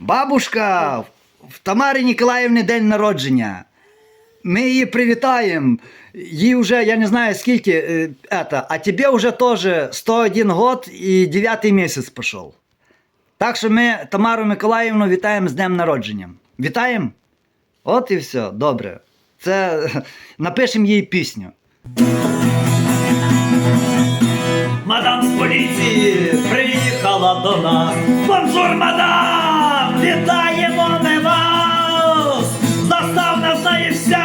Бабушка, в Тамари Ніколаївни день народження. Ми її привітаємо. Їй вже, я не знаю скільки, е, это, а тебе вже теж 101 год і 9 місяць пішов. Так що ми Тамару Миколаївну вітаємо з днем народження. Вітаємо? От і все, добре. Це напишемо їй пісню. Мадам з поліції приїхала до нас. Бонжур, мадам! Вітаємо ми вас! Заставна знає вся,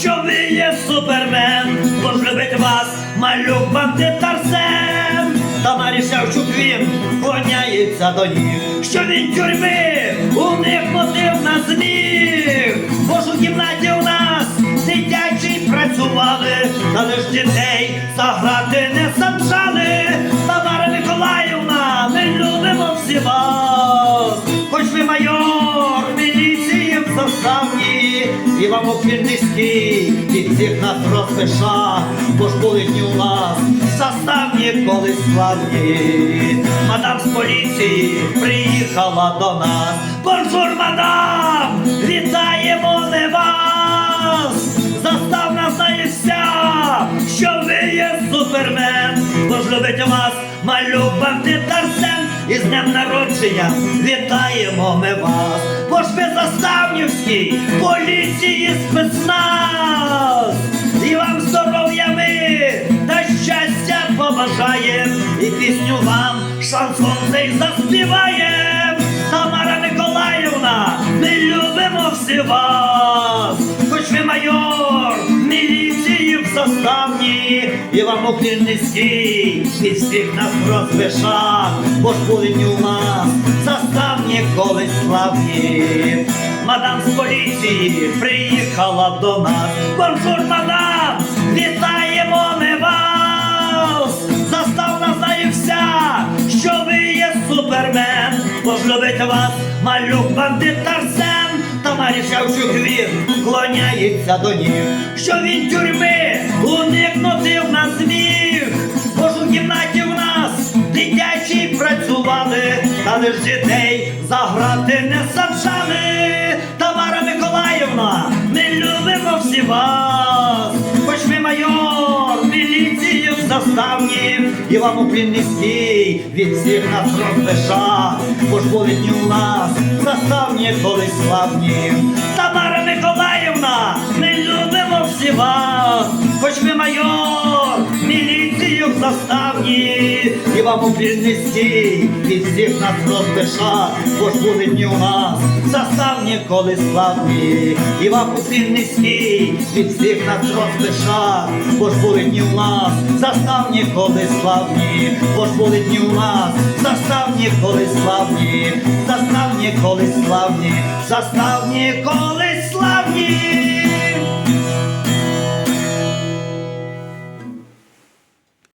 що ви є супермен. Бо ж любить вас малюк бандит Арсен. Тамарі Шевчук він клоняється до ніг, що він тюрми уникнути на зміг. Бо ж у кімнаті у нас дитячий працювали, але ж дітей заграти не саджали. І вам уклін низький, від всіх нас розпиша, бо ж були дні у нас заставні колись славні. Мадам з поліції приїхала до нас. Бонжур, мадам! Вітаємо не вас! Заставна знає вся, що ви є супермен, бо ж любить вас малюк бандит Арсен. І з днем народження вітаємо ми вас, бо ж ви заставнівський поліції спецназ. І вам здоров'я ми та щастя побажаєм, і пісню вам шансон цей заспіваєм. Тамара Миколаївна, ми любимо всі вас, і вам уклін низький, від всіх нас розпиша, бо ж були у нас заставні колись славні. Мадам з поліції приїхала до нас. Бонжур, мадам, вітаємо ми вас! Заставна знає вся, що ви є супермен, бо ж любить вас малюк бандит Арсен. Тамарі Шевчук він клоняється до ніг, що він тюрми уникнути в нас зміг. Бо ж у кімнаті в нас дитячі працювали, але ж дітей заграти не саджали. І вам у низький від всіх нас розпиша, бо ж були у нас заставні колись славні. Тамара Миколаївна, не любимо всі заставні, і вам уклін низький від всіх нас розпиша, бо ж були дні у нас заставні колись славні, і вам уклін низький від всіх нас розпиша, бо ж були дні у нас заставні колись славні, бо ж були дні у нас заставні колись славні, заставні колись славні, заставні колись